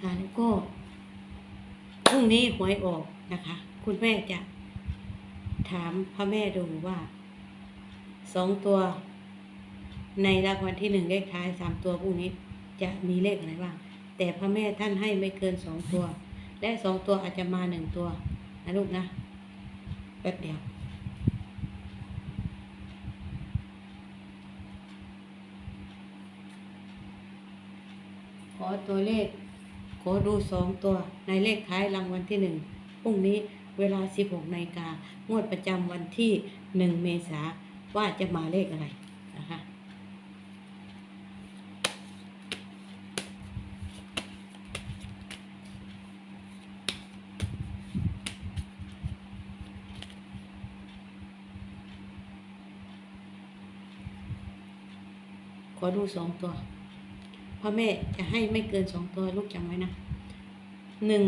นะคะแล้วก็พรุ่งนี้หวยออกนะคะ คุณแม่จะถามพระแม่ดูว่าสองตัว ในรางวัลที่หนึ่งเลขท้ายสามตัวพรุ่งนี้จะมีเลขอะไรบ้าง แต่พระแม่ท่านให้ไม่เกินสองตัว และสองตัวอาจจะมาหนึ่งตัวนะลูกนะแป๊บเดียวขอตัวเลข ขอดูสองตัวในเลขท้ายรางวัลที่หนึ่งพรุ่งนี้เวลา 16นาฬิกางวดประจำวันที่ 1 เมษาว่าจะมาเลขอะไรนะคะขอดูสองตัว พ่อแม่จะให้ไม่เกินสองตัวลูกจำไว้นะหนึ่ง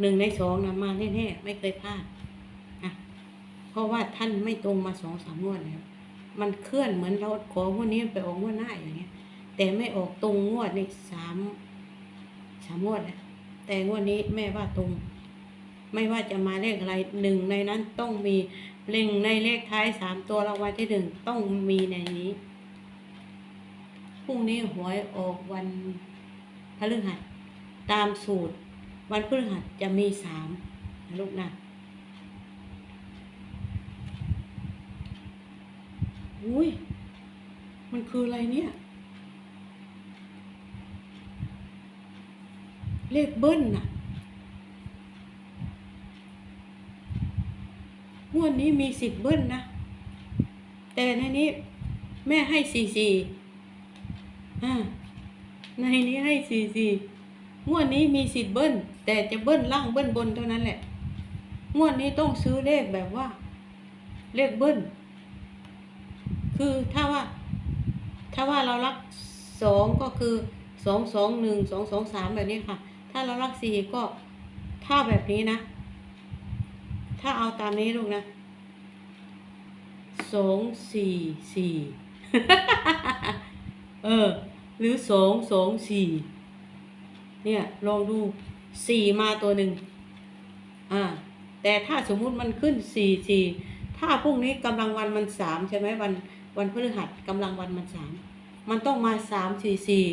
หนึ่งในสองนะมาแน่ๆไม่เคยพลาดนะเพราะว่าท่านไม่ตรงมาสองสามงวดแล้วมันเคลื่อนเหมือนเราของวดนี้ไปออกงวดหน้าอย่างเงี้ย แต่ไม่ออกตรงงวดนี่สามสามงวดแล้วแต่งวดนี้แม่ว่าตรง ไม่ว่าจะมาเลขอะไรหนึ่งในนั้นต้องมีหนึ่งในเลขท้ายสามตัวรางวัลที่หนึ่งต้องมีในนี้ พรุ่งนี้หวยออกวันพฤหัส ตามสูตร วันพฤหัสจะมีสามนะลูกนะอุ้ย มันคืออะไรเนี่ย เลขเบิ้ลน่ะงวดนี้มีสิบเบิ้ลนะ แต่ในนี้แม่ให้สี่สี่ อ่าในนี้ให้สี่สี่งวดนี้มีสิทธิ์เบิ้ลแต่จะเบิ้ลล่างเบิ้ลบนเท่านั้นแหละ งวดนี้ต้องซื้อเลขแบบว่า เลขเบิ้ลคือถ้าว่า ถ้าว่าเรารักสองก็คือสองสองหนึ่งสองสองสามแบบนี้ค่ะ ถ้าเรารักสี่ก็ถ้าแบบนี้นะ ถ้าเอาตามนี้ลูกนะสองสี่สี่ เออ หรือสองสองสี่เนี่ยลองดูสี่มาตัวหนึ่งอ่าแต่ถ้าสมมุติมันขึ้นสี่สี่ถ้าพรุ่งนี้กำลังวันมันสามใช่ไหมวันวันพฤหัสกำลังวันมันสามมันต้องมาสามสี่สี่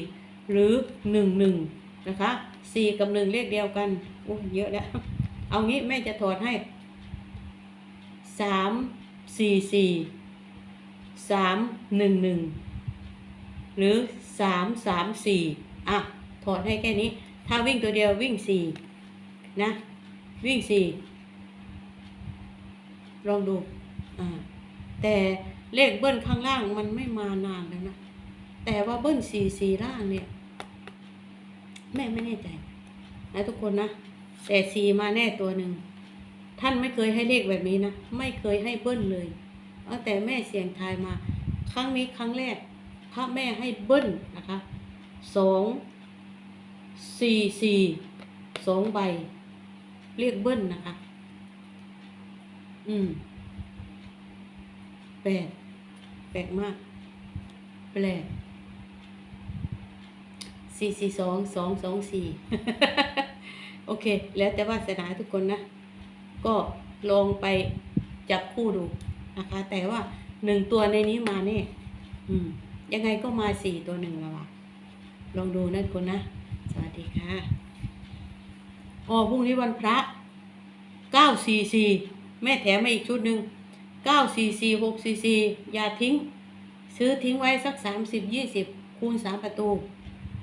หรือหนึ่งหนึ่งนะคะสี่กับหนึ่งเลขเดียวกันโอ้เยอะแล้วเอางี้แม่จะถอดให้สามสี่สี่สามหนึ่งหนึ่ง หรือสามสามสี่อะ ถอดให้แค่นี้ ถ้าวิ่งตัวเดียววิ่งสี่นะ วิ่งสี่ลองดูอ่าแต่เลขเบิ้ลข้างล่างมันไม่มานานแล้วนะ แต่ว่าเบิ้ลสี่สี่ล่างเนี่ย แม่ไม่แน่ใจนะทุกคนนะ แต่สี่มาแน่ตัวหนึ่ง ท่านไม่เคยให้เลขแบบนี้นะ ไม่เคยให้เบิ้ลเลยตั้งแต่แม่เสียงทายมา ครั้งนี้ครั้งแรก พระแม่ให้เบิ้ลนะคะสองสี่สี่สองใบ เรียกเบิ้ลนะคะ อืมแปลกแปลกมาก แปลกสี่สี่สองสองสองสี่โอเค แล้วแต่วาสนาทุกคนนะ ก็ลองไปจับคู่ดูนะคะ แต่ว่าหนึ่งตัวในนี้มาแน่อืม ยังไงก็มาสี่ตัวหนึ่งแล้วอะลองดูนะคุณนะ สวัสดีค่ะอ๋อพรุ่งนี้วันพระเก้าสี่สี่แม่แถมมาอีกชุดหนึ่งเก้าสี่สี่หกสี่สี่อย่าทิ้ง ซื้อทิ้งไว้สักสามสิบยี่สิบคูณสามประตู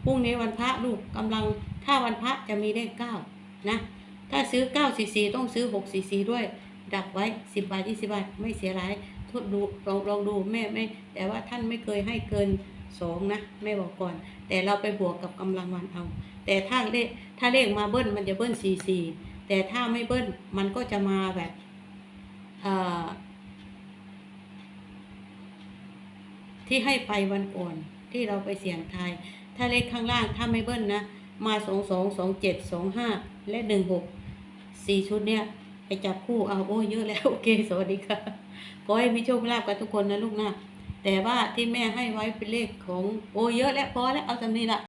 พรุ่งนี้วันพระลูกกำลังถ้าวันพระจะมีเลขเก้านะ ถ้าซื้อเก้าสี่สี่ต้องซื้อหกสี่สี่ด้วย ดักไว้สิบบาทยี่สิบาทไม่เสียหายทดดูลองลองดูแม่ไม่แต่ว่าท่านไม่เคยให้เกินสองนะแม่บอกก่อน แต่เราไปบวกกับกำลังวันเอา แต่ถ้าเลขถ้าเลขมาเบิ้ลมันจะเบิ้ลสี่สี่แต่ถ้าไม่เบิ้ลมันก็จะมาแบบที่ให้ไปวันก่อนที่เราไปเสี่ยงทายถ้าเลขข้างล่างถ้าไม่เบิ้ลนะมาสองสองสองเจ็ดสองห้าและหนึ่งหกสี่ชุดเนี้ย ไปจับคู่เอาโอ้เยอะแล้วโอเค สวัสดีค่ะขอให้มีโชคลาภกันทุกคนนะลูกนะแต่ว่าที่แม่ให้ไว้เป็นเลขของโอ้เยอะแล้วพอแล้วเอาจำนี้ละ